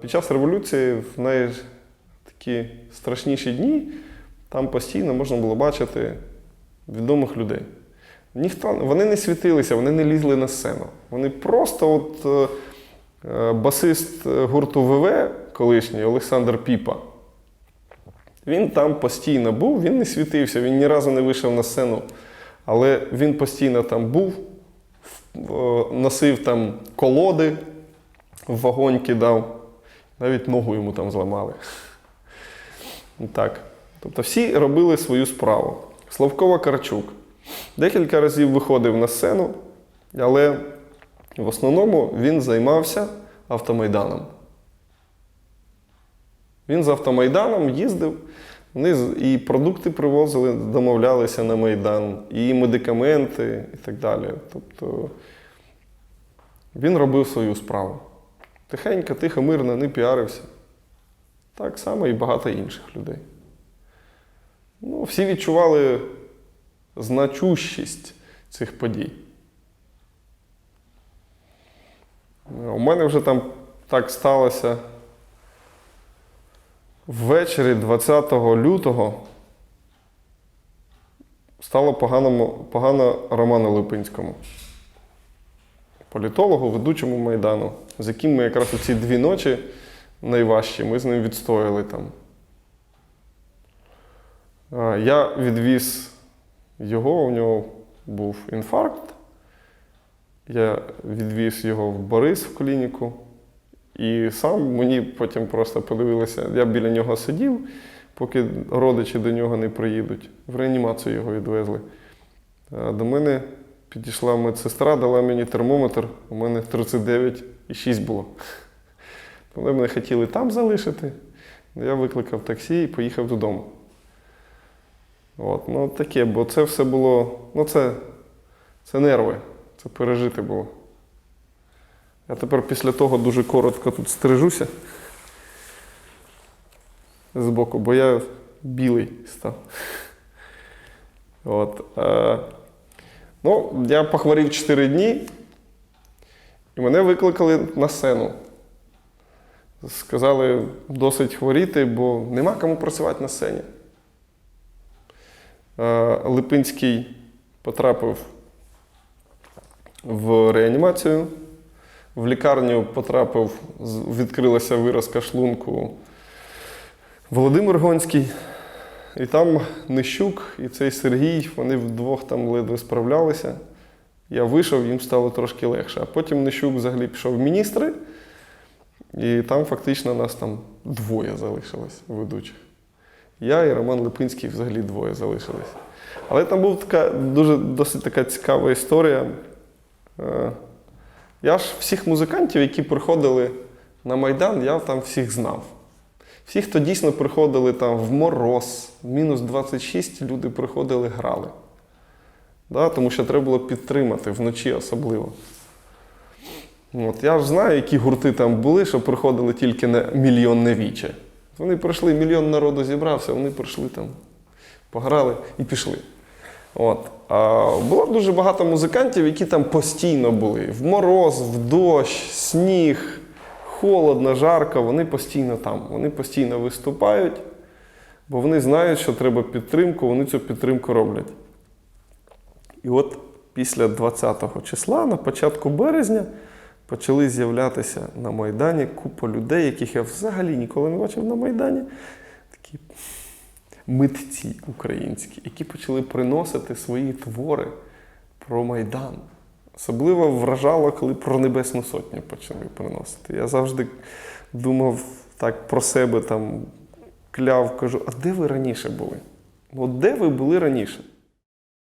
Під час революції, в най такі страшніші дні, там постійно можна було бачити відомих людей. Ніхто, вони не світилися, вони не лізли на сцену. Вони просто от е, е, басист гурту ВВ, колишній Олександр Піпа. Він там постійно був, він не світився, він ні разу не вийшов на сцену. Але він постійно там був, е, носив там колоди, в вогонь кидав, навіть ногу йому там зламали. Так. Тобто всі робили свою справу. Славкова Карчук декілька разів виходив на сцену, але в основному він займався автомайданом. Він з автомайданом їздив, вони і продукти привозили, домовлялися на Майдан, і медикаменти, і так далі. Тобто він робив свою справу. Тихенько, тихо, мирно, не піарився. Так само і багато інших людей. Ну, всі відчували значущість цих подій. У мене вже там так сталося ввечері 20 лютого стало погано, погано Роману Липинському, політологу, ведучому Майдану, з яким ми якраз у ці дві ночі найважчі, ми з ним відстояли там. Я відвіз його, у нього був інфаркт. Я відвіз його в Борис в клініку. І сам мені потім просто подивилися, я біля нього сидів, поки родичі до нього не приїдуть. В реанімацію його відвезли. До мене підійшла медсестра, дала мені термометр, у мене 39,6 було. Вони мене хотіли там залишити. Я викликав таксі і поїхав додому. От, ну таке, бо це все було. Ну, це, це нерви, це пережити було. Я тепер після того дуже коротко тут стрижуся збоку, бо я білий став. От, е, ну, я похворів 4 дні, і мене викликали на сцену. Сказали, досить хворіти, бо нема кому працювати на сцені. Е, Липинський потрапив в реанімацію. В лікарню потрапив, відкрилася виразка шлунку Володимир Гонський. І там Нищук і цей Сергій, вони вдвох там ледве справлялися. Я вийшов, їм стало трошки легше. А потім Нищук взагалі пішов в міністри, і там фактично нас там двоє залишилось ведучих. Я і Роман Липинський взагалі двоє залишились. Але там була така дуже досить така цікава історія. Е, Я ж всіх музикантів, які приходили на Майдан, я там всіх знав. Всі, хто дійсно приходили там в мороз, мінус 26, люди приходили, грали. Да, тому що треба було підтримати вночі особливо. От, я ж знаю, які гурти там були, що приходили тільки на мільйонне віче. Вони прийшли, мільйон народу зібрався, вони прийшли там, пограли і пішли. От. А було дуже багато музикантів, які там постійно були. В мороз, в дощ, сніг, холодно, жарко, вони постійно там. Вони постійно виступають, бо вони знають, що треба підтримку, вони цю підтримку роблять. І от після 20 числа, на початку березня, почали з'являтися на Майдані купа людей, яких я взагалі ніколи не бачив на Майдані. Такі митці українські, які почали приносити свої твори про Майдан. Особливо вражало, коли про Небесну Сотню почали приносити. Я завжди думав так про себе, там, кляв, кажу, а де ви раніше були? Ну, от де ви були раніше?